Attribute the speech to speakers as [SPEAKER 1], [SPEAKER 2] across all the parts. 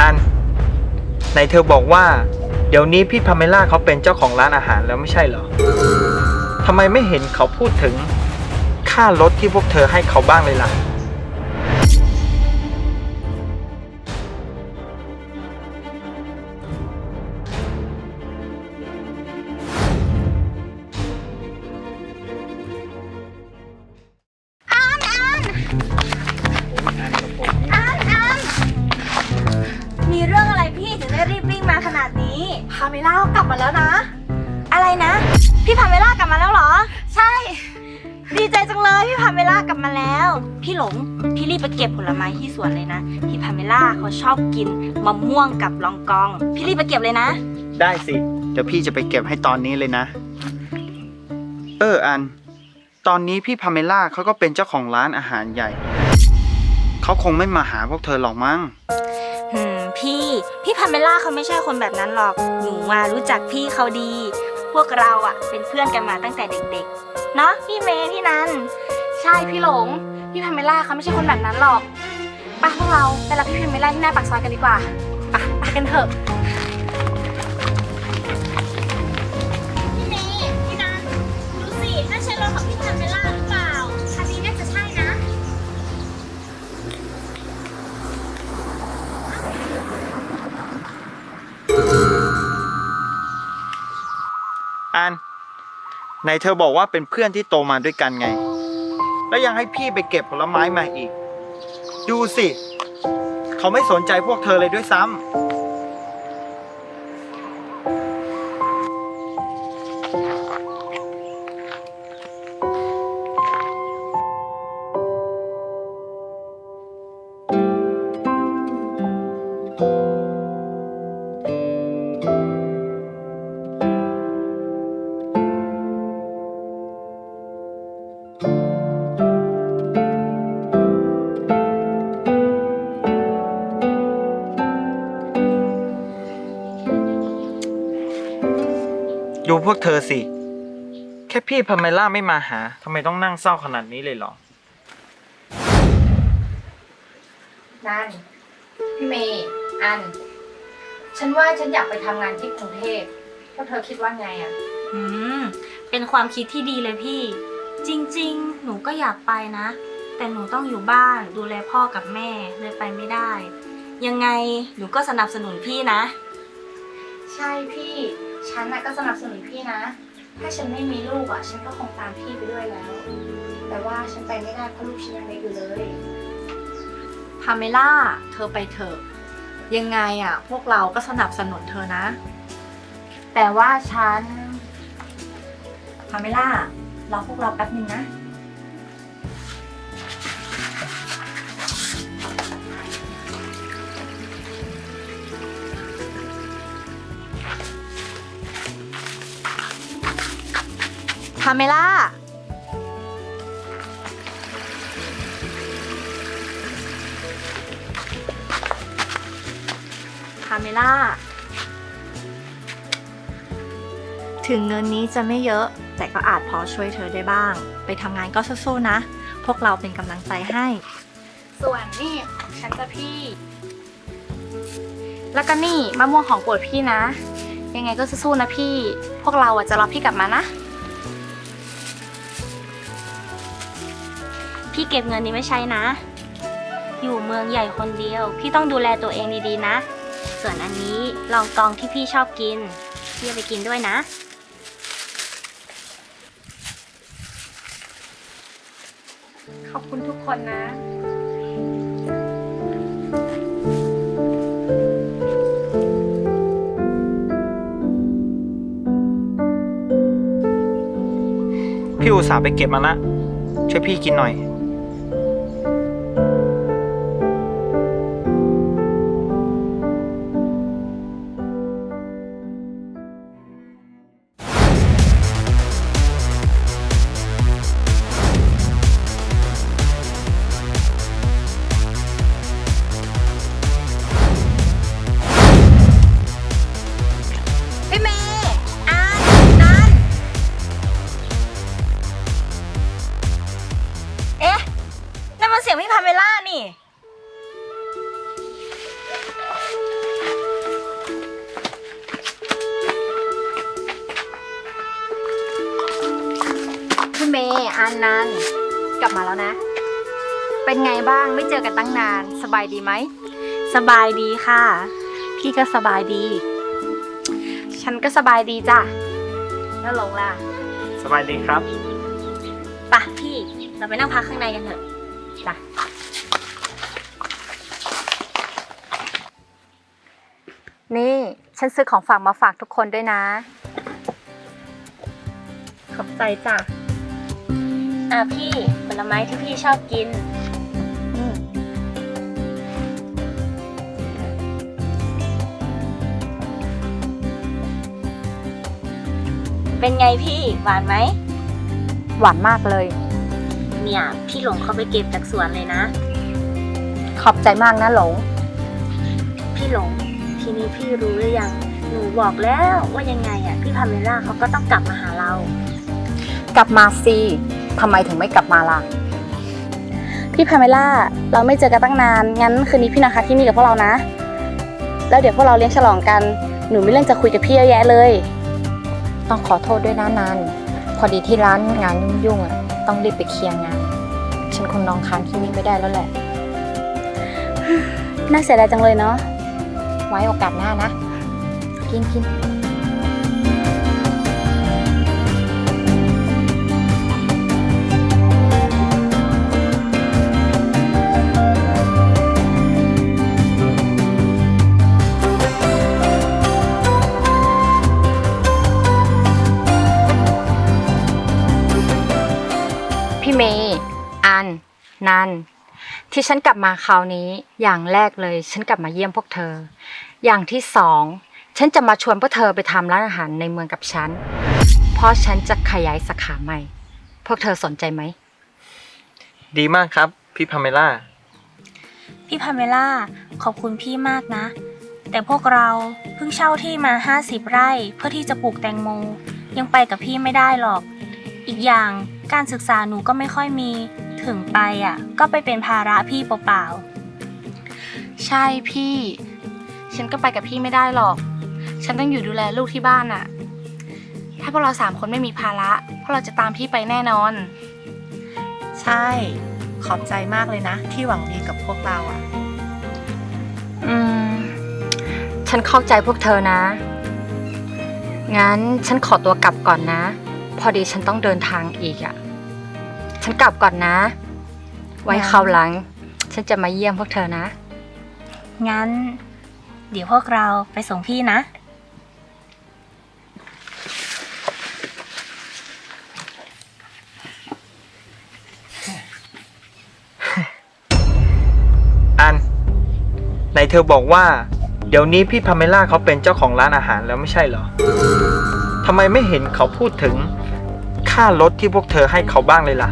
[SPEAKER 1] อันไหนเธอบอกว่า เดี๋ยวนี้พี่พาเมล่าเขาเป็นเจ้าของร้านอาหารแล้วไม่ใช่เหรอทำไมไม่เห็นเขาพูดถึงค่ารถที่พวกเธอให้เขาบ้างเลยล่ะ
[SPEAKER 2] พี่หลง พี่รีบไปเก็บผลไม้ที่สวนเลยนะ พี่พาเมล่าเขาชอบกินมะม่วงกับลองกอง พี่รีบไปเก็บเลยนะ
[SPEAKER 1] ได้สิ เดี๋ยวพี่จะไปเก็บให้ตอนนี้เลยนะ เอออัน ตอนนี้พี่พาเมล่าเขาก็เป็นเจ้าของร้านอาหารใหญ่ เขาคงไม่มาหาพวกเธอหรอกมั้ง
[SPEAKER 2] หืมพี่ พี่พาเมล่าเขาไม่ใช่คนแบบนั้นหรอก หนูมารู้จักพี่เขาดี พวกเราอะเป็นเพื่อนกันมาตั้งแต่เด็กๆ เนาะพี่เมย์พี่นัน
[SPEAKER 3] ใช่พี่หลง พี่พาเมล่าเขาไม่ใช่คนแบบนั้นหรอกไปพวกเราไปรับพี่พาเมล่าที่หน้าปากซอยกันดีกว่าไปไปกันเถอะ
[SPEAKER 2] พี่เมย์พี่นันดูสินั่นใช่รถของพี่พาเมล่าหรือเปล่าคันนี้น่าจะใช่นะ
[SPEAKER 1] อันไหนเธอบอกว่าเป็นเพื่อนที่โตมาด้วยกันไง แล้วยังให้พี่ไปเก็บผลไม้มาอีก ดูสิ เขาไม่สนใจพวกเธอเลยด้วยซ้ำ ดูพวกเธอสิ แค่พี่พาเมล่าไม่มาหาทำไมต้องนั่งเศร้าขนาดนี้เลยเหรอ
[SPEAKER 3] นั่นพี่เมย์อัน ฉันว่าฉันอยากไปทำงานที่กรุงเทพพวกเธอคิดว่าไงอะ
[SPEAKER 2] อืม เป็นความคิดที่ดีเลยพี่ จริงๆ หนูก็อยากไปนะ แต่หนูต้องอยู่บ้านดูแลพ่อกับแม่เลยไปไม่ได้ ยังไงหนูก็สนับสนุนพี่นะ
[SPEAKER 3] ใช่พี่ ฉันน่ะก็สนับสนุนพี่นะ ถ้าฉันไม่มีลูกอะ ฉันก็คงตามพี่ไปด้วยแล้ว แต่ว่าฉันไปไม่ได้เพราะลูกฉันยังเล็กอยู่เลย พาเมล่า เธอไปเถอะ ยังไงอะ พวกเราก็สนับสนุนเธอนะ แต่ว่าฉัน พาเมล่ารอพวกเราแป๊บนึงนะา
[SPEAKER 2] เมล่า พาเมล่า ถึงเงินนี้จะไม่เยอะ แต่ก็อาจพอช่วยเธอได้บ้าง ไปทำงานก็สู้ๆนะ พวกเราเป็นกำลังใจให้
[SPEAKER 3] ส่วนนี่ของฉันจะพี่ แล้วก็นี่มะม่วงของโปรดพี่นะ ยังไงก็สู้ๆนะพี่ พวกเราอะจะรอพี่กลับมานะ
[SPEAKER 2] พี่เก็บเงินนี้ไม่ใช้นะ อยู่เมืองใหญ่คนเดียว พี่ต้องดูแลตัวเองดีๆนะ ส่วนอันนี้ลองกองที่พี่ชอบกิน พี่เอาไปกินด้วยนะ
[SPEAKER 3] ขอบคุณทุกคนนะ
[SPEAKER 1] พี่อุตส่าห์ไปเก็บมาละช่วยพี่กินหน่อย
[SPEAKER 4] นนันกลับมาแล้วนะ เป็นไงบ้างไม่เจอกันตั้งนาน สบายดีไหม
[SPEAKER 2] สบายดีค่ะ
[SPEAKER 4] พี่ก็สบายดี ฉันก็สบายดีจ้ะ แล้วหลงล่ะ
[SPEAKER 1] สบายดีครับ
[SPEAKER 2] ปะพี่เราไปนั่งพักข้างในกันเถอะ
[SPEAKER 4] จ้ะนี่ฉันซื้อของฝากมาฝากทุกคนด้วยนะ
[SPEAKER 2] ขอบใจจ้ะ อะพี่ผลไม้ที่พี่ชอบกิน
[SPEAKER 4] อืม
[SPEAKER 2] เป็นไงพี่หวานไหม
[SPEAKER 4] หวานมากเลย
[SPEAKER 2] เนี่ยพี่หลงเขาไปเก็บจากสวนเลยนะ
[SPEAKER 4] ขอบใจมากนะหลง
[SPEAKER 2] พี่หลง ทีนี้พี่รู้หรือยัง หนูบอกแล้วว่ายังไงอะพี่พาเมล่าเขาก็ต้องกลับมาหาเรา
[SPEAKER 4] กลับมาสิ ทำไมถึงไม่กลับมาล่ะ
[SPEAKER 5] พี่พาเมล่าเราไม่เจอกันตั้งนาน งั้นคืนนี้พี่นอนพักที่นี่กับพวกเรานะ แล้วเดี๋ยวพวกเราเลี้ยงฉลองกัน หนูมีเรื่องจะคุยกับพี่เยอะแยะเลย
[SPEAKER 4] ต้องขอโทษด้วยนะนันพอดีที่ร้านงานยุ่งๆอะต้องรีบไปเคลียร์งาน ฉันคงนอนค้างที่นี่ไม่ได้แล้วแหละ
[SPEAKER 5] น่าเสียดายจังเลยเนาะ
[SPEAKER 4] ไว้โอกาสหน้านะ กินกิน นันที่ฉันกลับมาคราวนี้อย่างแรกเลย ฉันกลับมาเยี่ยมพวกเธอ อย่างที่สองฉันจะมาชวนพวกเธอไปทำร้านอาหารในเมืองกับฉัน เพราะฉันจะขยายสาขาใหม่ พวกเธอสนใจไหม
[SPEAKER 1] ดีมากครับ พี่พาเมล่า
[SPEAKER 2] พี่พาเมล่าขอบคุณพี่มากนะ แต่พวกเราเพิ่งเช่าที่มา 50 ไร่เพื่อที่จะปลูกแตงโม ยังไปกับพี่ไม่ได้หรอก อีกอย่างการศึกษาหนูก็ไม่ค่อยมี ถึงไปอะ ก็ไปเป็นภาระพี่เปล่า
[SPEAKER 5] ใช่พี่ ฉันก็ไปกับพี่ไม่ได้หรอก ฉันต้องอยู่ดูแลลูกที่บ้านอะถ้าพวกเราสามคนไม่มีภาระพวกเราจะตามพี่ไปแน่นอน
[SPEAKER 6] ใช่ ขอบใจมากเลยนะ ที่หวังดีกับพวกเราอะ
[SPEAKER 4] อืม ฉันเข้าใจพวกเธอนะ งั้นฉันขอตัวกลับก่อนนะ พอดีฉันต้องเดินทางอีกอะ่ะ ฉันกลับก่อนนะ ไว้คราวหลัง ฉันจะมาเยี่ยมพวกเธอนะ
[SPEAKER 2] ๆงั้น เดี๋ยวพวกเราไปส่งพี่นะ
[SPEAKER 1] อันไหนเธอบอกว่า เดี๋ยวนี้พี่พาเมล่าเขาเป็นเจ้าของร้านอาหารแล้วไม่ใช่เหรอทำไมไม่เห็นเขาพูดถึงค่ารถที่พวกเธอให้เขาบ้างเลยล่ะ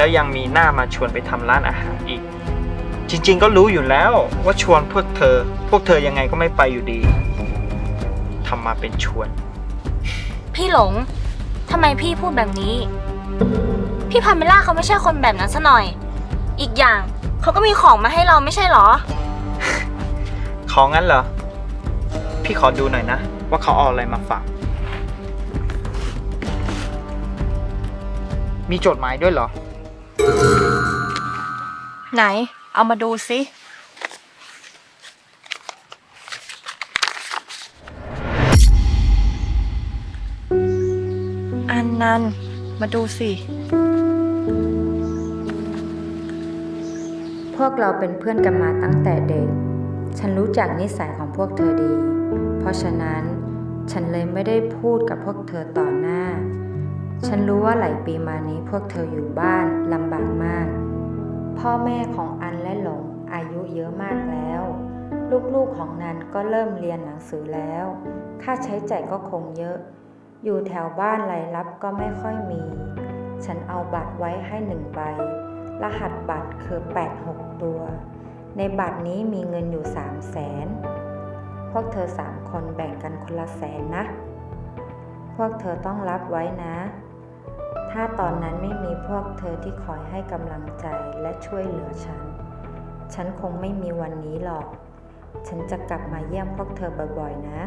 [SPEAKER 1] แล้วยังมีหน้ามาชวนไปทำร้านอาหารอีก จริงๆก็รู้อยู่แล้วว่าชวนพวกเธอ พวกเธอยังไงก็ไม่ไปอยู่ดีทำมาเป็นชวน
[SPEAKER 2] พี่หลงทำไมพี่พูดแบบนี้ พี่พาเมล่าเขาไม่ใช่คนแบบนั้นซะหน่อย อีกอย่างเขาก็มีของมาให้เราไม่ใช่เหรอ
[SPEAKER 1] ของงั้นเหรอ พี่ขอดูหน่อยนะ ว่าเขาเอาอะไรมาฝาก มีจดหมายด้วยเหรอ
[SPEAKER 6] ไหน เอามาดูสิ อันนันมาดูสิ
[SPEAKER 4] พวกเราเป็นเพื่อนกันมาตั้งแต่เด็ก ฉันรู้จักนิสัยของพวกเธอดี เพราะฉะนั้นฉันเลยไม่ได้พูดกับพวกเธอต่อหน้า ฉันรู้ว่าหลายปีมานี้พวกเธออยู่บ้านลำบากมาก พ่อแม่ของอันและหลงอายุเยอะมากแล้ว ลูกๆของนันก็เริ่มเรียนหนังสือแล้ว ค่าใช้จ่ายก็คงเยอะ อยู่แถวบ้านรายรับก็ไม่ค่อยมี ฉันเอาบัตรไว้ให้หนึ่งใบ รหัสบัตรคือ 86 ตัว ในบัตรนี้มีเงินอยู่3แสนพวกเธอสามคนแบ่งกันคนละแสนนะ พวกเธอต้องรับไว้นะ ถ้าตอนนั้นไม่มีพวกเธอที่คอยให้กำลังใจและช่วยเหลือฉัน ฉันคงไม่มีวันนี้หรอก ฉันจะกลับมาเยี่ยมพวกเธอบ่อยๆนะ